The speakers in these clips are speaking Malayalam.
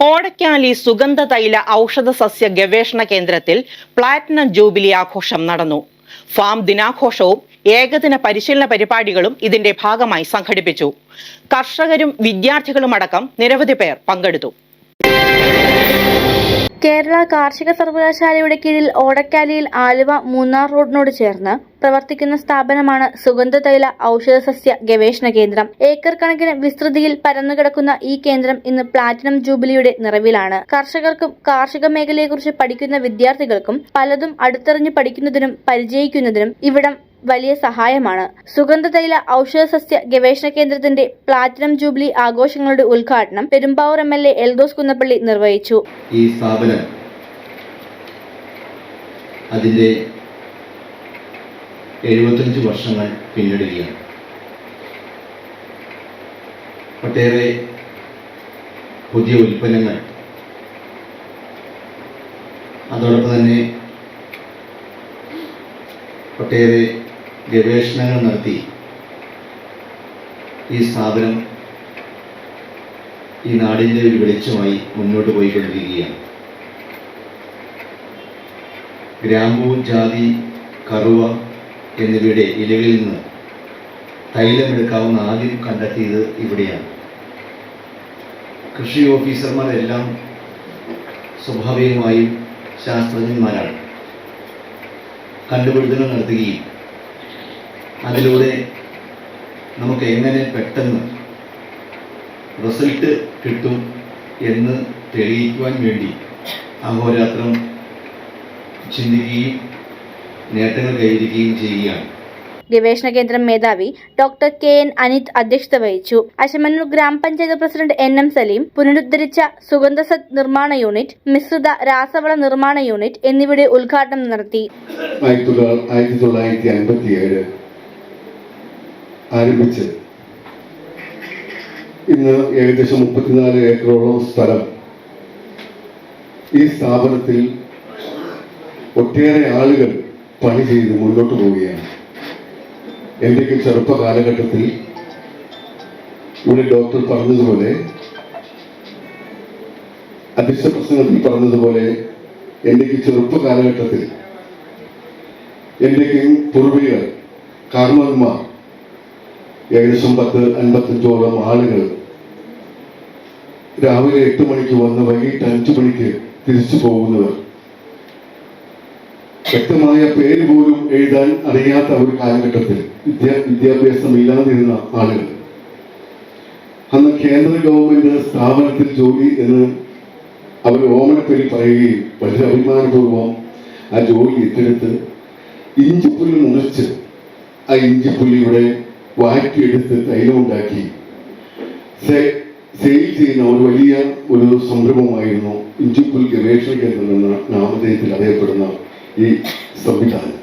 ഓടക്കാലി സുഗന്ധ തൈല ഔഷധ സസ്യ ഗവേഷണ കേന്ദ്രത്തിൽ പ്ലാറ്റിനം ജൂബിലി ആഘോഷം നടന്നു. ഫാം ദിനാഘോഷവും ഏകദിന പരിശീലന പരിപാടികളും ഇതിന്റെ ഭാഗമായി സംഘടിപ്പിച്ചു. കർഷകരും വിദ്യാർത്ഥികളുമടക്കം നിരവധി പേർ പങ്കെടുത്തു. കേരള കാർഷിക സർവകലാശാലയുടെ കീഴിൽ ഓടക്കാലിയിൽ ആലുവ മൂന്നാർ റോഡിനോട് ചേർന്ന് പ്രവർത്തിക്കുന്ന സ്ഥാപനമാണ് സുഗന്ധതൈല ഔഷധസസ്യ ഗവേഷണ കേന്ദ്രം. ഏക്കർ കണക്കിന് വിസ്തൃതിയിൽ പരന്നുകിടക്കുന്ന ഈ കേന്ദ്രം ഇന്ന് പ്ലാറ്റിനം ജൂബിലിയുടെ നിറവിലാണ്. കർഷകർക്കും കാർഷിക മേഖലയെക്കുറിച്ച് പഠിക്കുന്ന വിദ്യാർത്ഥികൾക്കും പലതും അടുത്തെറിഞ്ഞ് പഠിക്കുന്നതിനും പരിചയിക്കുന്നതിനും ഇവിടം വലിയ സഹായമാണ്. സുഗന്ധതൈല ഔഷധസസ്യ ഗവേഷണ കേന്ദ്രത്തിന്റെ പ്ലാറ്റിനം ജൂബിലി ആഘോഷങ്ങളുടെ ഉദ്ഘാടനം Perumbavoor M L A Eldhose Kunnappilly നിർവഹിച്ചു. ഈ സ്ഥാപനം അതിന്റെ എഴുപത്തഞ്ച് വർഷങ്ങൾ പിന്നിടുകയാണ്. ഒട്ടേറെ പുതിയ ഉൽപ്പന്നങ്ങൾ. അതോടൊപ്പം തന്നെ ഒട്ടേറെ ഗവേഷണങ്ങൾ നടത്തി ഈ സ്ഥാപനം ഈ നാടിന്റെ ഒരു വെളിച്ചമായി മുന്നോട്ട് പോയിക്കൊണ്ടിരിക്കുകയാണ്. ഗ്രാമ്പൂ ജാതി കറുവ എന്നിവയുടെ ഇലകളിൽ നിന്ന് തൈലമെടുക്കാവുന്ന ആദ്യം കണ്ടെത്തിയത് ഇവിടെയാണ്. കൃഷി ഓഫീസർമാരെല്ലാം സ്വാഭാവികമായും ശാസ്ത്രജ്ഞന്മാരാണ്. കണ്ടുപിടുത്തങ്ങൾ നടത്തുകയും അതിലൂടെ നമുക്ക് എങ്ങനെ പെട്ടെന്ന് റിസൾട്ട് കിട്ടും എന്ന് തെളിയിക്കുവാൻ വേണ്ടി അഹോരാത്രം ചിന്തിക്കുകയും നേട്ടങ്ങൾ കൈവരിക്കുകയും ചെയ്യുകയാണ്. ഗവേഷണ കേന്ദ്രം മേധാവി ഡോക്ടർ കെ എൻ അനിത് അധ്യക്ഷത വഹിച്ചു. Ashamannoor grama panchayat president N M Saleem പുനരുദ്ധരിച്ച സുഗന്ധസത് നിർമ്മാണ യൂണിറ്റ് മിശ്രിത രാസവള നിർമ്മാണ യൂണിറ്റ് എന്നിവയുടെ ഉദ്ഘാടനം നടത്തി. ആയിരത്തി തൊള്ളായിരത്തി അൻപത്തി ഏഴ് ആരംഭിച്ച്. ഇന്ന് ഏകദേശം മുപ്പത്തിനാല് ഏക്കറോളം സ്ഥലം ഈ സ്ഥാപനത്തിൽ ഒട്ടേറെ ആളുകൾ പണി ചെയ്ത് മുന്നോട്ട് പോവുകയാണ്. എന്റെയൊക്കെ ചെറുപ്പ കാലഘട്ടത്തിൽ ഇവിടെ ഡോക്ടർ പറഞ്ഞതുപോലെ അധ്യക്ഷ പ്രസംഗത്തിൽ പറഞ്ഞതുപോലെ എന്റെയൊക്കെ ചെറുപ്പ കാലഘട്ടത്തിൽ എന്റെയൊക്കെ പൂർവികർ കാർമ്മന്മാർ ഏകദേശം പത്ത് അൻപത്തഞ്ചോളം ആളുകൾ രാവിലെ എട്ട് മണിക്ക് വന്ന് വൈകിട്ട് അഞ്ചു മണിക്ക് തിരിച്ചു പോകുന്നവർ. വ്യക്തമായ പേര് പോലും എഴുതാൻ അറിയാത്ത ഒരു കാലഘട്ടത്തിൽ വിദ്യാ വിദ്യാഭ്യാസം ഇല്ലാതിരുന്ന ആളുകൾ. അന്ന് കേന്ദ്ര ഗവൺമെന്റ് സ്ഥാപനത്തിൽ ജോലി എന്ന് അവർ ഓമനപ്പേരി പറയുകയും വളരെ അഭിമാനപൂർവം ആ ജോലി ഏറ്റെടുത്ത് ഇഞ്ചിപ്പുല്ല് മുറിച്ച് ആ ഇഞ്ചിപ്പുല്ലിയുടെ വാറ്റിയെടുത്ത് തൈലമുണ്ടാക്കി. സെയിൽ ചെയ്യുന്ന ഒരു വലിയ ഒരു സംരംഭമായിരുന്നു ഇഞ്ചിപ്പുൽ ഗവേഷണ കേന്ദ്രം എന്ന നാമധേയത്തിൽ അറിയപ്പെടുന്ന ഈ സംവിധാനം.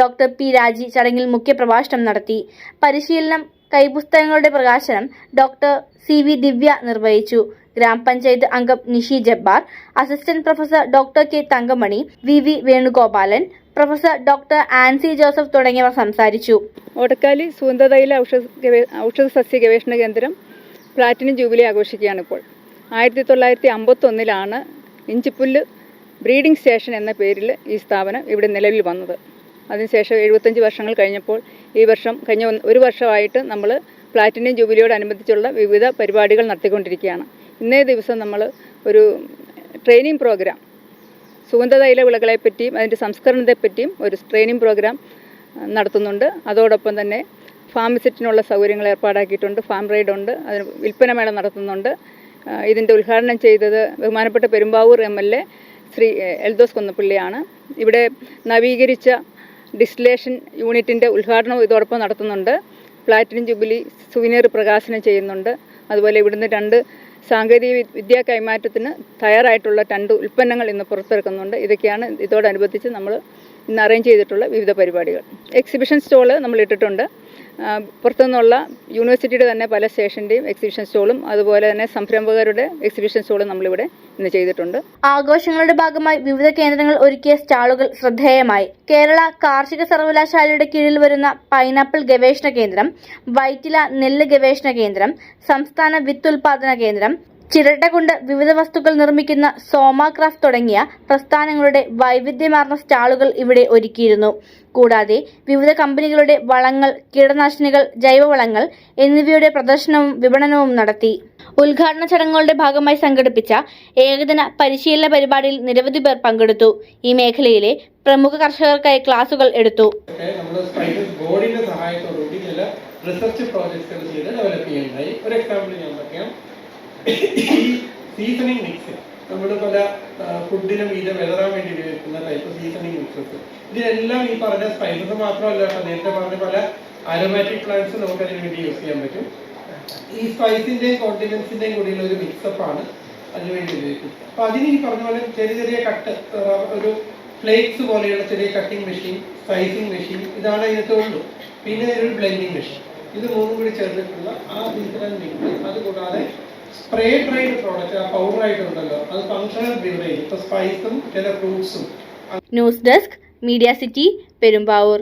ഡോക്ടർ പി രാജി ചടങ്ങിൽ മുഖ്യപ്രഭാഷണം നടത്തി. പരിശീലനം കൈപുസ്തകങ്ങളുടെ പ്രകാശനം ഡോക്ടർ സി വി ദിവ്യ നിർവഹിച്ചു. ഗ്രാമപഞ്ചായത്ത് അംഗം Nishi Jabbar assistant professor doctor K Thankamani V V Venugopalan professor doctor Ancy Joseph തുടങ്ങിയവർ സംസാരിച്ചു. ഓടക്കാലി സുഗന്ധതൈല ഔഷധ ഔഷധ സസ്യ ഗവേഷണ കേന്ദ്രം പ്ലാറ്റിനം ജൂബിലി ആഘോഷിക്കുകയാണ് ഇപ്പോൾ ആയിരത്തി തൊള്ളായിരത്തി അമ്പത്തൊന്നിലാണ് ഇഞ്ചിപ്പുല്ല് ബ്രീഡിംഗ് സ്റ്റേഷൻ എന്ന പേരിൽ ഈ സ്ഥാപനം ഇവിടെ നിലവിൽ വന്നത്. അതിനുശേഷം എഴുപത്തഞ്ച് വർഷങ്ങൾ കഴിഞ്ഞപ്പോൾ ഈ വർഷം കഴിഞ്ഞ ഒരു വർഷമായിട്ട് നമ്മൾ പ്ലാറ്റിനം ജൂബിലിയോടനുബന്ധിച്ചുള്ള വിവിധ പരിപാടികൾ നടത്തിക്കൊണ്ടിരിക്കുകയാണ്. ഇന്നേ ദിവസം നമ്മൾ ഒരു ട്രെയിനിങ് പ്രോഗ്രാം സുഗന്ധതൈല വിളകളെപ്പറ്റിയും അതിന്റെ സംസ്കരണത്തെപ്പറ്റിയും ഒരു ട്രെയിനിങ് പ്രോഗ്രാം നടത്തുന്നുണ്ട്. അതോടൊപ്പം തന്നെ ഫാം വിസിറ്റിനുള്ള സൗകര്യങ്ങൾ ഏർപ്പാടാക്കിയിട്ടുണ്ട്. ഫാം റൈഡ് ഉണ്ട്. അതിന് വിൽപ്പന മേള നടത്തുന്നുണ്ട് ഇതിന്റെ ഉദ്ഘാടനം ചെയ്തത് ബഹുമാനപ്പെട്ട Perumbavoor M L A Shri Eldhose കുന്നപ്പള്ളിയാണ്. ഇവിടെ നവീകരിച്ച ഡിസ്റ്റിലേഷൻ യൂണിറ്റിന്റെ ഉദ്ഘാടനവും ഇതോടൊപ്പം നടത്തുന്നുണ്ട്. പ്ലാറ്റിനം ജൂബിലി സുവിനീർ പ്രകാശനം ചെയ്യുന്നുണ്ട്. അതുപോലെ ഇവിടുന്ന് രണ്ട് സാങ്കേതിക വിദ്യാ കൈമാറ്റത്തിന് തയ്യാറായിട്ടുള്ള രണ്ട് ഉൽപ്പന്നങ്ങൾ ഇന്ന് പുറത്തിറക്കുന്നുണ്ട്. ഇതൊക്കെയാണ് ഇതോടനുബന്ധിച്ച് നമ്മൾ ഇന്ന് അറേഞ്ച് ചെയ്തിട്ടുള്ള വിവിധ പരിപാടികൾ. എക്സിബിഷൻ സ്റ്റോൾ നമ്മൾ ഇട്ടിട്ടുണ്ട്. പുറത്തുനിന്നുള്ള യൂണിവേഴ്സിറ്റിയുടെ തന്നെ പല സ്റ്റേഷന്റെയും എക്സിബിഷൻ സ്റ്റോളും അതുപോലെ തന്നെ സംരംഭകരുടെ എക്സിബിഷൻ സ്റ്റോളും നമ്മളിവിടെ ഇന്ന് ചെയ്തിട്ടുണ്ട്. ആഘോഷങ്ങളുടെ ഭാഗമായി വിവിധ കേന്ദ്രങ്ങൾ ഒരുക്കിയ സ്റ്റാളുകൾ ശ്രദ്ധേയമായി. കേരള കാർഷിക സർവകലാശാലയുടെ കീഴിൽ വരുന്ന പൈനാപ്പിൾ ഗവേഷണ കേന്ദ്രം വൈറ്റില നെല്ല് ഗവേഷണ കേന്ദ്രം സംസ്ഥാന വിത്തുൽപാദന കേന്ദ്രം ചിരട്ട കൊണ്ട് വിവിധ വസ്തുക്കൾ നിർമ്മിക്കുന്ന സോമാക്രാഫ്റ്റ് തുടങ്ങിയ പ്രസ്ഥാനങ്ങളുടെ വൈവിധ്യമാർന്ന സ്റ്റാളുകൾ ഇവിടെ ഒരുക്കിയിരുന്നു. കൂടാതെ വിവിധ കമ്പനികളുടെ വളങ്ങൾ കീടനാശിനികൾ ജൈവവളങ്ങൾ എന്നിവയുടെ പ്രദർശനവും വിപണനവും നടത്തി. ഉദ്ഘാടന ചടങ്ങുകളുടെ ഭാഗമായി സംഘടിപ്പിച്ച ഏകദിന പരിശീലന പരിപാടിയിൽ നിരവധി പേർ പങ്കെടുത്തു. ഈ മേഖലയിലെ പ്രമുഖ കർഷകർക്കായി ക്ലാസുകൾ എടുത്തു. റിസർച്ച് ചെയ്ത് ഡെവലപ്പ് ഒരു എക്സാമ്പിൾ ഞാൻ പറയാം. ഈ സീസണിങ് മിക്സ് നമ്മുടെ പല ഫുഡിനും ഇത് വിളറാൻ വേണ്ടി ഉപയോഗിക്കുന്ന ടൈപ്പ് സീസണിങ് മിക്സസ് ഇതിലെല്ലാം ഈ പറഞ്ഞ സ്പൈസസ് മാത്രമല്ല കേട്ടോ. നേരത്തെ പറഞ്ഞ പല അരോമാറ്റിക് പ്ലാന്റ്സ് നമുക്ക് അതിന് വേണ്ടി യൂസ് ചെയ്യാൻ പറ്റും. ഈ സ്പൈസിന്റെയും കോണ്ടിനൻസിന്റെയും കൂടിയുള്ള ഒരു മിക്സപ്പ് ആണ് അതിനുവേണ്ടി ഉപയോഗിക്കുന്നത്. അപ്പൊ അതിന് ഈ പറഞ്ഞ പോലെ ചെറിയ ചെറിയ കട്ട് ഒരു ഫ്ലേക്സ് പോലെയുള്ള ചെറിയ കട്ടിംഗ് മെഷീൻ സൈസിങ് മെഷീൻ ഇതാണ് ഇതിനകത്ത് ഉള്ളൂ. പിന്നെ ഒരു ബ്ലെൻഡിങ് മെഷീൻ ഇത് മൂന്നും കൂടി ചേർന്നിട്ടുള്ള ആ സീസണൽ മിക്സ് അത് കൂടാതെ സ്പ്രേ ഡ്രൈഡ് പ്രോഡക്റ്റ് ആ പൗഡർ ആയിട്ടുണ്ടല്ലോ അത് ഫങ്ഷണൽ ബിവറേജ് ഇപ്പൊ സ്പൈസും ചില ഫ്രൂട്ട്സും news desk media city Perumbavoor